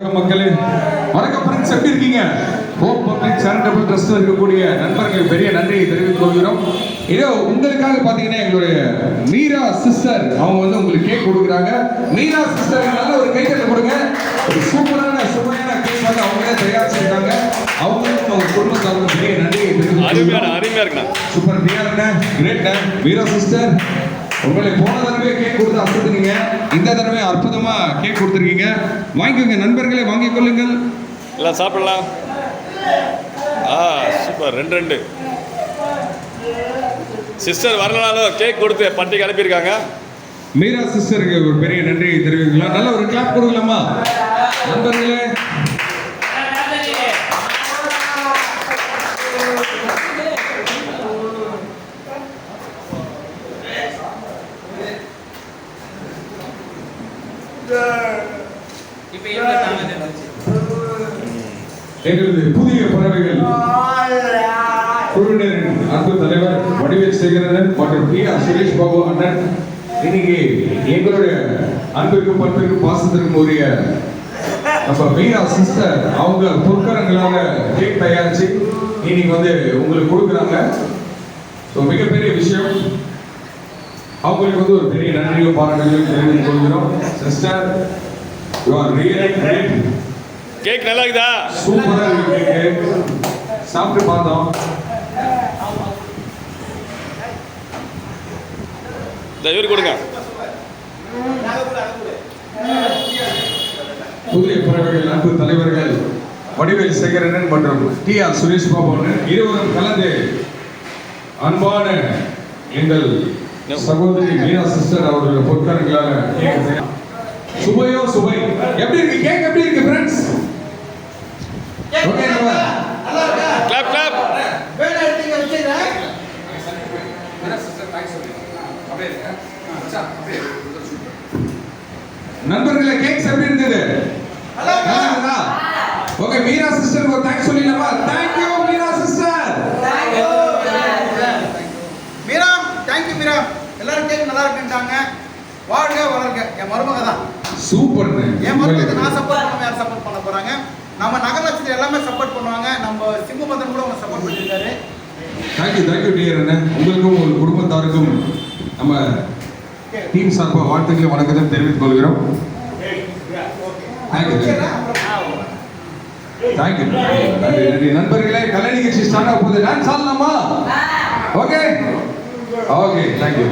மக்களே. வணக்கம் ஃப்ரெண்ட்ஸ் எப்படி இருக்கீங்க ஹோப் பப்ளிக் சேரிட்டபிள் ட்ரஸ்ட் இருக்கக்கூடிய நண்பர்களுக்கு பெரிய நன்றியை தெரிவித்துக் கொள்கிறோம். இதோ உங்களுக்காக பார்த்தீங்கன்னா எங்களுடைய மீரா சிஸ்டர் அவங்க வந்து உங்களுக்கு கேக் கொடுக்குறாங்க. மீரா சிஸ்டர்னால ஒரு ஒரு தட்டு கொடுங்க. ஒரு சூப்பரான சுவையான கேக் வந்து அவங்களே தயார் செஞ்சாங்க அவங்களுக்கு அவங்க குடும்பத்தாருக்கு பெரிய நன்றி. அருமையான. அருமையா இருக்குண்ணா. சூப்பர் பிரியாண்ணே கிரேட் மீரா சிஸ்டர் உங்களை போன தடவை கேக் கொடுத்து அசத்துனீங்க. இந்த தடவை அற்புதமா கேக் கொடுத்துருக்கீங்க. வாங்கிக்கோங்க நண்பர்களே வாங்கிக் கொள்ளுங்கள். எல்லாம் சாப்பிடலாம். ஆ சூப்பர். ரெண்டு ரெண்டு. சிஸ்டர் வரலனாலும் கேக் கொடுத்து பண்டிகை அனுப்பியிருக்காங்க. மீரா சிஸ்டருக்கு ஒரு பெரிய நன்றியை தெரிவிக்கலாம் நல்ல ஒரு கிளாப் கொடுக்கலாமா? நண்பர்களே எங்களது புதிய பறவைகள் குழுவினரின் அன்பு தலைவர் வடிவேல் சேகரன் மற்றும் பி ஆர் சுரேஷ் பாபு அண்ணன். இன்னைக்கு எங்களுடைய அன்பிற்கும் பண்பிற்கும் பாசத்திற்கும் உரிய நம்ம மீனா சிஸ்டர் அவங்க பொற்கரங்களாக கேக் தயாரிச்சு இன்னைக்கு வந்து உங்களுக்கு கொடுக்குறாங்க. அவங்களுக்கு வந்து ஒரு பெரிய நன்றியும் பாராட்டுகளையும் தெரிவித்துக் கொள்கிறோம். Sister you are really great cake நல்லா இருக்குதா சூப்பரா இருக்கு கேக் சாப்பிட்டு பார்த்தோம். இவரு கொடுங்க. புதிய பறவைகள் அன்பு தலைவர்கள் வடிவேல் சேகரன் மற்றும் டி ஆர் சுரேஷ் பாபு இருவரும் கலந்து அன்பான எங்கள் சகோதரி மீனா சிஸ்டர் கேக் தயார். சுவையோ சுவை. எப்படி இருக்கு? கேக் எப்படி இருக்கு ஃப்ரெண்ட்ஸ் கிளாப் கிளாப் வேலை எடுத்தீங்க வச்சுக்கிறேன் நண்பர்களே கேக்ஸ் எப்படி இருந்தது? ஓகே மீரா சிஸ்டருக்கு ஒரு தேங்க்ஸ் சொல்லிடலாமா thank you Meera sister Meera thank you Meera எல்லாரும் கேக் நல்லா இருக்குன்ட்டாங்க வாழ்க வளர்க என் மருமக தான். சூப்பர் என் மருமக நான் சப்போர்ட் பண்ணாம யார் சப்போர்ட் பண்ண போறாங்க? நம்ம நகராட்சி எல்லாமே சப்போர்ட் பண்ணுவாங்க. நம்ம சிம்மபந்தன் கூட அவங்க சப்போர்ட் பண்ணியிருக்காரு. தேங்க்யூ தேங்க்யூ டியர் அண்ணன் உங்களுக்கும் உங்கள் குடும்பத்தாருக்கும் நம்ம டீம் சார்பாக வாழ்த்துக்களை வணக்கத்தை தெரிவித்துக் கொள்கிறோம். நண்பர்களே கலை நிகழ்ச்சி ஸ்டார்ட் ஆக போகுது. Dance ஆடலாமா? Okay okay thank you